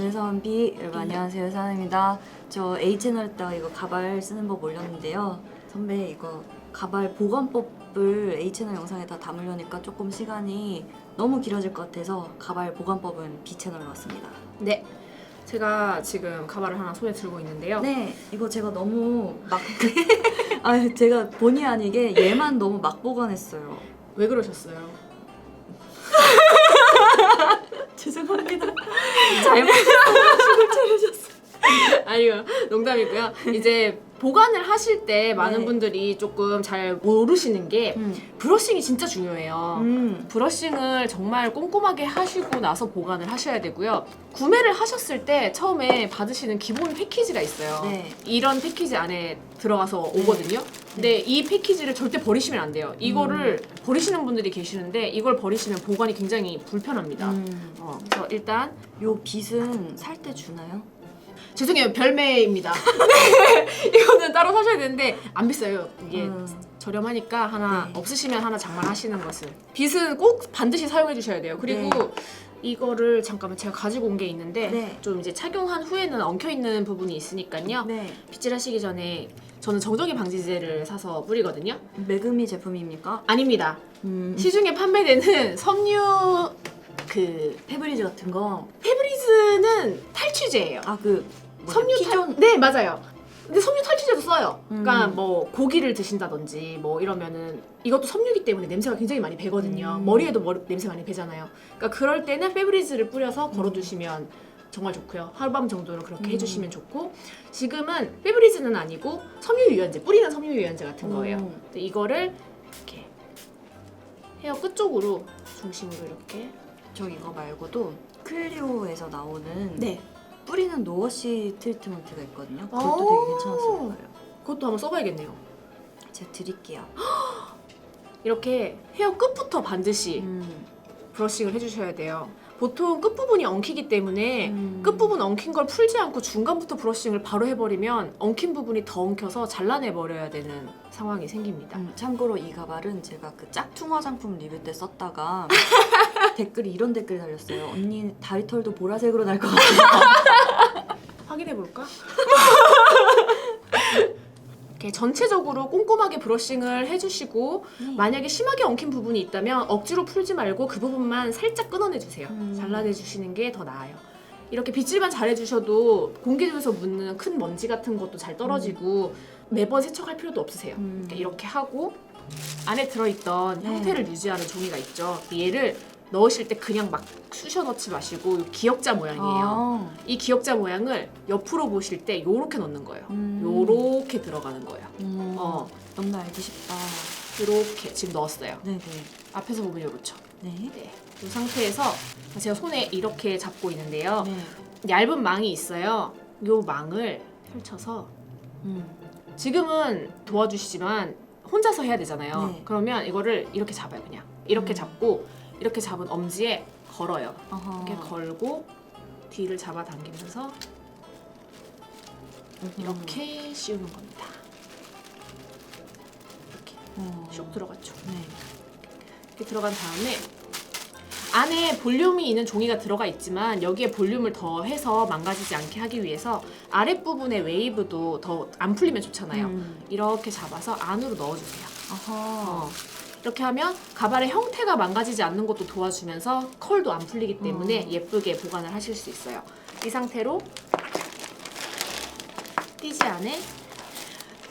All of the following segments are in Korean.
은선비 여러분 안녕하세요 사나입니다 저 A채널 때가 이거 가발 쓰는 법 올렸는데요 선배 이거 가발 보관법을 A채널 영상에 다 담으려니까 조금 시간이 너무 길어질 것 같아서 가발 보관법은 B채널로 왔습니다 네. 제가 지금 가발을 하나 손에 들고 있는데요. 네 이거 제가 너무 막 아, 제가 본의 아니게 얘만 너무 막 보관했어요 왜 그러셨어요? 죄송합니다 잘못했어요 아니요, 농담이고요. 이제 보관을 하실 때 많은 네. 분들이 조금 잘 모르시는 게 음. 브러싱이 진짜 중요해요. 음. 브러싱을 정말 꼼꼼하게 하시고 나서 보관을 하셔야 되고요. 구매를 하셨을 때 처음에 받으시는 기본 패키지가 있어요. 네. 이런 패키지 안에 들어가서 오거든요. 근데 이 패키지를 절대 버리시면 안 돼요. 이거를 버리시는 분들이 계시는데 이걸 버리시면 보관이 굉장히 불편합니다. 음. 어, 그래서 일단 요 빗은 살 때 주나요? 죄송해요 별매입니다. 네, 이거는 따로 사셔야 되는데 안 비싸요. 이게 음. 저렴하니까 하나 네. 없으시면 하나 장만하시는 것을. 빗은 꼭 반드시 사용해 주셔야 돼요. 그리고 네. 이거를 잠깐만 제가 가지고 온 게 있는데 네. 좀 이제 착용한 후에는 엉켜 있는 부분이 있으니까요. 네 빗질하시기 전에 저는 정전기 방지제를 사서 뿌리거든요. 매금이 제품입니까? 아닙니다. 음. 시중에 판매되는 섬유 그 페브리즈 같은 거. 페브리즈는 탈취제예요. 아 그 섬유 피존. 탈네 맞아요. 근데 섬유 탈취제도 써요. 그러니까 음. 뭐 고기를 드신다든지 뭐 이러면은 이것도 섬유기 때문에 냄새가 굉장히 많이 배거든요. 음. 머리에도 머리, 냄새 많이 배잖아요. 그러니까 그럴 때는 페브리즈를 뿌려서 걸어두시면 정말 좋고요. 하룻밤 정도는 그렇게 음. 해주시면 좋고 지금은 페브리즈는 아니고 섬유 유연제 뿌리는 섬유 유연제 같은 거예요. 음. 근데 이거를 이렇게 헤어 끝 쪽으로 중심으로 이렇게 저 이거 말고도 클리오에서 나오는 네 뿌리는 노워시 트리트먼트가 있거든요. 그것도 오. 되게 괜찮았을 거예요. 그것도 한번 써봐야겠네요. 제가 드릴게요. 이렇게 헤어 끝부터 반드시 음. 브러싱을 해주셔야 돼요. 보통 끝부분이 엉키기 때문에 음. 끝부분 엉킨 걸 풀지 않고 중간부터 브러싱을 바로 해버리면 엉킨 부분이 더 엉켜서 잘라내버려야 되는 상황이 생깁니다. 음, 참고로 이 가발은 제가 그 짝퉁 화장품 리뷰 때 썼다가 댓글이 이런 댓글이 달렸어요. 언니 다리털도 보라색으로 날 것 같아요. 확인해볼까? 이렇게 전체적으로 꼼꼼하게 브러싱을 해주시고 만약에 심하게 엉킨 부분이 있다면 억지로 풀지 말고 그 부분만 살짝 끊어내주세요. 음. 잘라내주시는 게 더 나아요. 이렇게 빗질만 잘해주셔도 공기중에서 묻는 큰 먼지 같은 것도 잘 떨어지고 매번 세척할 필요도 없으세요. 음. 이렇게, 이렇게 하고 안에 들어있던 네. 형태를 유지하는 종이가 있죠. 얘를 넣으실 때 그냥 막 쑤셔 넣지 마시고 이 기역자 모양이에요. 아. 이 기역자 모양을 옆으로 보실 때 요렇게 넣는 거예요. 음. 요렇게 들어가는 거예요. 음. 어, 너무 알기 쉽다. 요렇게 지금 넣었어요. 네네. 앞에서 보면 요렇죠. 네. 네. 이 상태에서 제가 손에 이렇게 잡고 있는데요. 네. 얇은 망이 있어요. 요 망을 펼쳐서 음. 지금은 도와주시지만 혼자서 해야 되잖아요. 네. 그러면 이거를 이렇게 잡아요, 그냥. 이렇게 음. 잡고 이렇게 잡은 엄지에 걸어요. 어허. 이렇게 걸고 뒤를 잡아당기면서 음. 이렇게 씌우는 겁니다. 이렇게 어. 슉 들어갔죠. 네. 이렇게 들어간 다음에 안에 볼륨이 있는 종이가 들어가 있지만 여기에 볼륨을 더 해서 망가지지 않게 하기 위해서 아랫부분의 웨이브도 더 안 풀리면 좋잖아요. 음. 이렇게 잡아서 안으로 넣어주세요. 어허. 어. 이렇게 하면 가발의 형태가 망가지지 않는 것도 도와주면서 컬도 안 풀리기 때문에 음. 예쁘게 보관을 하실 수 있어요. 이 상태로 띠지 안에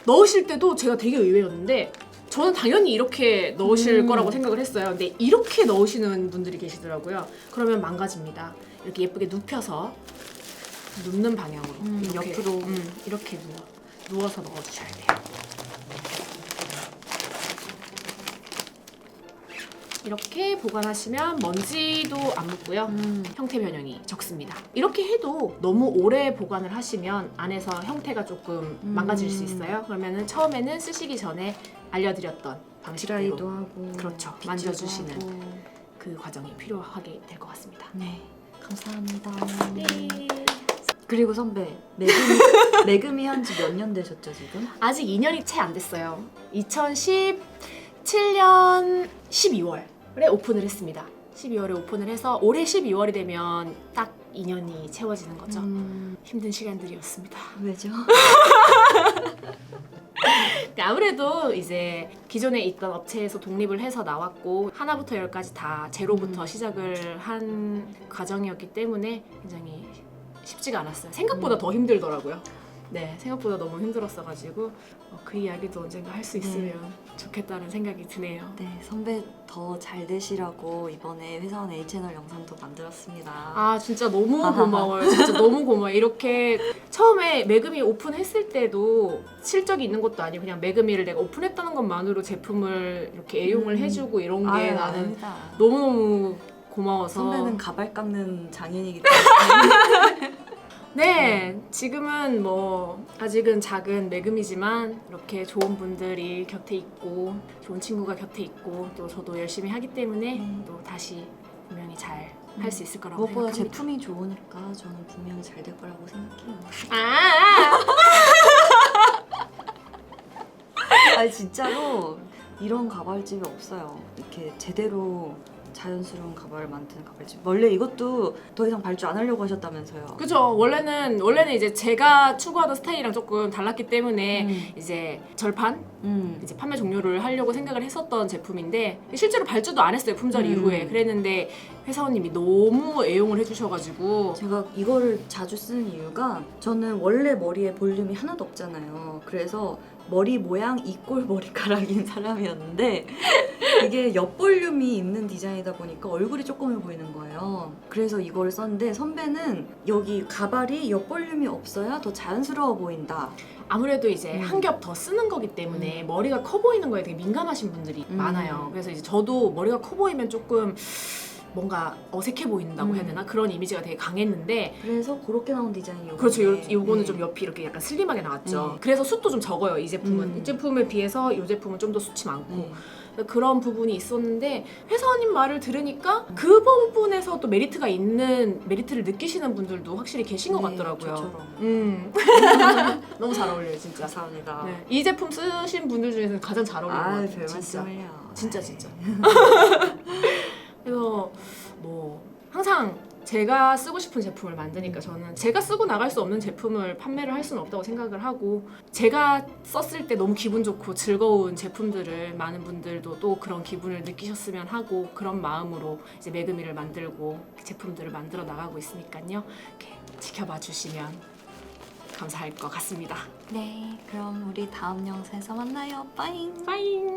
넣으실 때도 제가 되게 의외였는데 저는 당연히 이렇게 넣으실 음. 거라고 생각을 했어요. 근데 이렇게 넣으시는 분들이 계시더라고요. 그러면 망가집니다. 이렇게 예쁘게 눕혀서 눕는 방향으로 음, 이렇게, 옆으로. 음, 이렇게 누워, 누워서 넣어주셔야 돼요. 이렇게 보관하시면 먼지도 안 묻고요. 음. 형태 변형이 적습니다. 이렇게 해도 너무 오래 보관을 하시면 안에서 형태가 조금 음. 망가질 수 있어요. 그러면은 처음에는 쓰시기 전에 알려드렸던 방식대로 드라이도 하고. 그렇죠. 빗질도 만져주시는. 하고. 그 과정이 필요하게 될 것 같습니다. 네. 감사합니다. 네. 그리고 선배 매금이 매금이 한 지 몇 년 되셨죠 지금? 아직 2년이 채 안 됐어요. 2017년 12월에 오픈을 했습니다. 12월에 오픈을 해서 올해 12월이 되면 딱 인연이 채워지는 거죠. 음, 힘든 시간들이었습니다. 왜죠? 근데 아무래도 이제 기존에 있던 업체에서 독립을 해서 나왔고 하나부터 열까지 다 제로부터 음. 시작을 한 과정이었기 때문에 굉장히 쉽지가 않았어요. 생각보다 음. 더 힘들더라고요. 네, 생각보다 너무 힘들었어가지고 어, 그 이야기도 언젠가 할 수 있으면 좋겠다는 생각이 드네요. 네, 선배 더 잘 되시라고 이번에 회사원 A 채널 영상도 만들었습니다. 아 진짜 너무 고마워요. 진짜 너무 고마워요. 이렇게 처음에 매금이 오픈했을 때도 실적이 있는 것도 아니고 그냥 매금이를 내가 오픈했다는 것만으로 제품을 이렇게 애용을 음. 해주고 이런 게 아유, 나는 아닙니다. 너무너무 고마워서 선배는 가발 깎는 장인이기 때문에 네 지금은 뭐 아직은 작은 매금이지만 이렇게 좋은 분들이 곁에 있고 좋은 친구가 곁에 있고 또 저도 열심히 하기 때문에 음. 또 다시 분명히 잘 할 수 있을 거라고 무엇보다 생각합니다. 제품이 좋으니까 저는 분명히 잘 될 거라고 생각해요. 아 아니 진짜로 이런 가발집이 없어요. 이렇게 제대로 자연스러운 가발을 만드는 가발집. 원래 이것도 더 이상 발주 안 하려고 하셨다면서요. 그죠 원래는 원래는 이제 제가 추구하던 스타일이랑 조금 달랐기 때문에 음. 이제 절판 음. 이제 판매 종료를 하려고 생각을 했었던 제품인데 실제로 발주도 안 했어요 품절 음. 이후에 그랬는데 회사원님이 너무 애용을 해주셔가지고 제가 이거를 자주 쓰는 이유가 저는 원래 머리에 볼륨이 하나도 없잖아요. 그래서 머리 모양 이꼴 머리카락인 사람이었는데 이게 옆볼륨이 있는 디자인이다 보니까 얼굴이 조그매 보이는 거예요. 그래서 이걸 썼는데 선배는 여기 가발이 옆볼륨이 없어야 더 자연스러워 보인다. 아무래도 이제 음. 한 겹 더 쓰는 거기 때문에 머리가 커 보이는 거에 되게 민감하신 분들이 음. 많아요. 그래서 이제 저도 머리가 커 보이면 조금 뭔가 어색해 보인다고 음. 해야 되나 그런 이미지가 되게 강했는데 그래서 그렇게 나온 디자인이 요거예요. 그렇죠. 요, 요거는 네. 좀 옆이 이렇게 약간 슬림하게 나왔죠. 네. 그래서 숱도 좀 적어요. 이 제품은 음. 이 제품에 비해서 이 제품은 좀 더 숱이 많고 네. 그런 부분이 있었는데 회사원님 말을 들으니까 그 부분에서 또 메리트가 있는 메리트를 느끼시는 분들도 확실히 계신 것 네, 같더라고요. 저처럼. 음 너무 잘 어울려요 진짜. 감사합니다. 네. 이 제품 쓰신 분들 중에서는 가장 잘 어울리는 것 아, 같아요. 별 진짜. 말씀을요. 진짜 진짜. 그래서 뭐 항상 제가 쓰고 싶은 제품을 만드니까 저는 제가 쓰고 나갈 수 없는 제품을 판매를 할 수는 없다고 생각을 하고 제가 썼을 때 너무 기분 좋고 즐거운 제품들을 많은 분들도 또 그런 기분을 느끼셨으면 하고 그런 마음으로 이제 매그미를 만들고 제품들을 만들어 나가고 있으니까요. 이렇게 지켜봐 주시면 감사할 것 같습니다. 네, 그럼 우리 다음 영상에서 만나요. 빠잉. 빠잉.